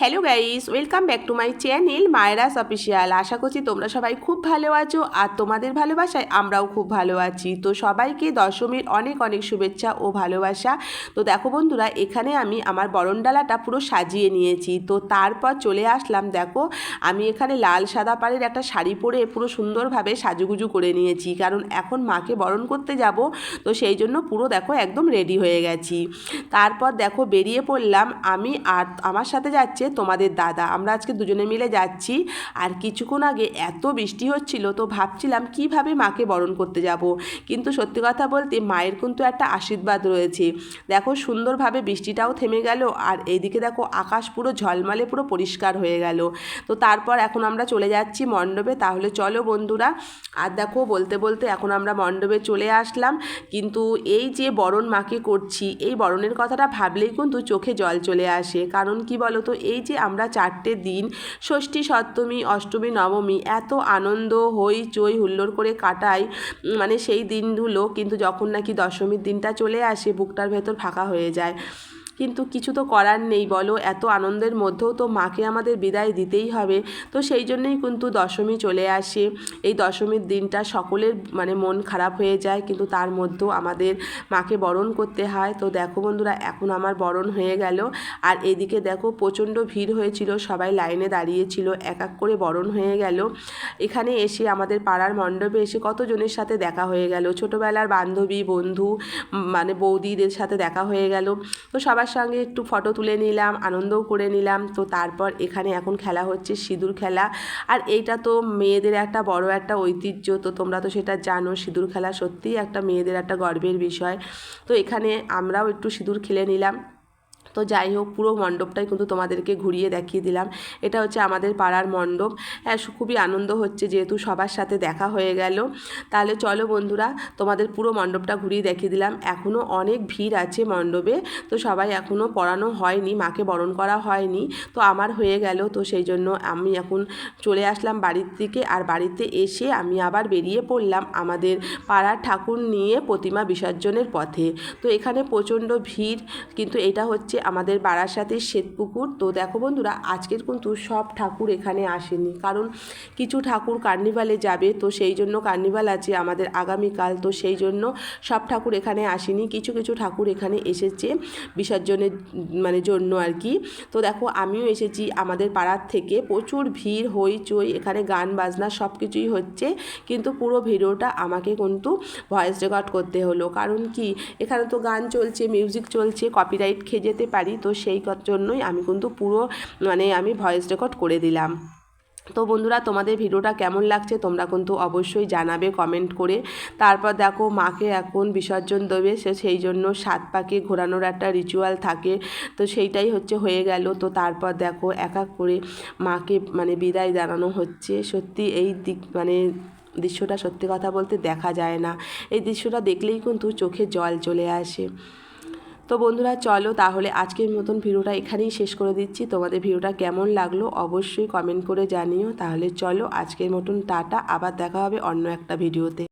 Hello guys welcome back to my channel মায়েরাস official আশা করছি তোমরা সবাই খুব ভালো আছো আর তোমাদের ভালোবাসায় আমরাও খুব ভালো আছি। তো সবাইকে দশমীর অনেক অনেক শুভেচ্ছা ও ভালোবাসা। তো দেখো বন্ধুরা, এখানে আমি আমার বরণডালাটা পুরো সাজিয়ে নিয়েছি। তো তারপর চলে আসলাম, দেখো, আমি এখানে লাল সাদা পাড়ের একটা শাড়ি পরে পুরো সুন্দরভাবে সাজুগুজু করে নিয়েছি। কারণ এখন মাকে বরণ করতে যাব, তো সেই জন্য পুরো দেখো একদম রেডি হয়ে গেছি। তারপর দেখো বেরিয়ে পড়লাম, আমি আর আমার সাথে যাচ্ছে তোমাদের দাদা। আমরা আজকে দুজনে মিলে যাচ্ছি। আর কিছুক্ষণ আগে এত বৃষ্টি হচ্ছিল, তো ভাবছিলাম কীভাবে মাকে বরণ করতে যাব। কিন্তু সত্যি কথা বলতে মায়ের কিন্তু একটা আশীর্বাদ রয়েছে। দেখো, সুন্দরভাবে বৃষ্টিটাও থেমে গেল, আর এইদিকে দেখো আকাশ পুরো ঝলমালে, পুরো পরিষ্কার হয়ে গেল। তো তারপর এখন আমরা চলে যাচ্ছি মণ্ডপে। তাহলে চলো বন্ধুরা, আর দেখো, বলতে বলতে এখন আমরা মণ্ডপে চলে আসলাম। কিন্তু এই যে বরণ মাকে করছি, এই বরণের কথাটা ভাবলেই কিন্তু চোখে জল চলে আসে। কারণ কি বলো তো এই যে আমরা চারটে দিন, ষষ্ঠী, সপ্তমী, অষ্টমী, নবমী এত আনন্দ হই চই হুল্লোড় করে কাটাই মানে সেই দিনগুলো কিন্তু যখন নাকি দশমীর দিনটা চলে আসে, বুকটার ভেতর ফাঁকা হয়ে যায়। কিন্তু কিছু তো করার নেই, বলো। এত আনন্দের মধ্যেও তো মাকে আমাদের বিদায় দিতেই হবে। তো সেই জন্যই কিন্তু দশমী চলে আসে। এই দশমীর দিনটা সকলের মানে মন খারাপ হয়ে যায়, কিন্তু তার মধ্যেও আমাদের মাকে বরণ করতে হয়। তো দেখো বন্ধুরা, এখন আমার বরণ হয়ে গেল। আর এদিকে দেখো, প্রচণ্ড ভিড় হয়েছিল, সবাই লাইনে দাঁড়িয়েছিল, এক এক করে বরণ হয়ে গেল। এখানে এসে আমাদের পাড়ার মণ্ডপে এসে কতজনের সাথে দেখা হয়ে গেল? ছোটোবেলার বান্ধবী, বন্ধু মানে বৌদিদের সাথে দেখা হয়ে গেল। তো সবার সঙ্গে একটু ফটো তুলে নিলাম, আনন্দও করে নিলাম। তো তারপর এখানে এখন খেলা হচ্ছে, সিঁদুর খেলা। আর এইটা তো মেয়েদের একটা বড় একটা ঐতিহ্য। তো তোমরা তো সেটা জানো, সিঁদুর খেলা সত্যিই একটা মেয়েদের একটা গর্বের বিষয়। তো এখানে আমরাও একটু সিঁদুর খেলে নিলাম। তো যাই হোক, পুরো মণ্ডপটাই কিন্তু তোমাদেরকে ঘুরিয়ে দেখিয়ে দিলাম। এটা হচ্ছে আমাদের পাড়ার মণ্ডপ। হ্যাঁ খুবই আনন্দ হচ্ছে যেহেতু সবার সাথে দেখা হয়ে গেল। তাহলে চলো বন্ধুরা, তোমাদের পুরো মণ্ডপটা ঘুরিয়ে দেখিয়ে দিলাম। এখনও অনেক ভিড় আছে মণ্ডপে, তো সবাই এখনও পড়ানো হয়নি, মাকে বরণ করা হয়নি। তো আমার হয়ে গেল, তো সেই জন্য আমি এখন চলে আসলাম বাড়ির থেকে আর বাড়িতে এসে আমি আবার বেরিয়ে পড়লাম আমাদের পাড়ার ঠাকুর নিয়ে প্রতিমা বিসর্জনের পথে। তো এখানে প্রচণ্ড ভিড়, কিন্তু এটা হচ্ছে আমাদের বারাসাতের শ্বেতপুকুর। তো দেখো বন্ধুরা, আজকের কিন্তু সব ঠাকুর এখানে আসেনি। কারণ কিছু ঠাকুর কার্নিভালে যাবে, তো সেই জন্য কার্নিভাল আছে আমাদের আগামীকাল। তো সেই জন্য সব ঠাকুর এখানে আসেনি। কিছু কিছু ঠাকুর এখানে এসেছে বিসর্জনের মানে জন্য আর কি। তো দেখো, আমিও এসেছি আমাদের পাড়ার থেকে। প্রচুর ভিড় হইচই এখানে গান, বাজনা সব কিছুই হচ্ছে। কিন্তু পুরো ভিডিওটা আমাকে কিন্তু ভয়েস রেকর্ড করতে হলো। কারণ কি, এখানে তো গান চলছে, মিউজিক চলছে কপিরাইট খেয়ে যেতে পারি, তো সেই জন্যই আমি কিন্তু পুরো মানে আমি ভয়েস রেকর্ড করে দিলাম। তো বন্ধুরা, তোমাদের ভিডিওটা কেমন লাগছে তোমরা কিন্তু অবশ্যই জানাবে কমেন্ট করে। তারপর দেখো, মাকে এখন বিসর্জন দেবে, সে সেই জন্য সাত পাকে ঘোরানোর একটা রিচুয়াল থাকে। তো সেইটাই হচ্ছে হয়ে গেল। তো তারপর দেখো, এক এক করে মাকে মানে বিদায় জানানো হচ্ছে। সত্যি এই দিক মানে দৃশ্যটা সত্যি কথা বলতে দেখা যায় না। এই দৃশ্যটা দেখলেই কিন্তু চোখে জল চলে আসে। তো বন্ধুরা, চলো তাহলে আজকের মতন ভিডিওটা এখানেই শেষ করে দিচ্ছি। তোমাদের ভিডিওটা কেমন লাগল অবশ্যই কমেন্ট করে জানিও। তাহলে চলো আজকের মতন টাটা। আবার দেখা হবে অন্য একটা ভিডিওতে।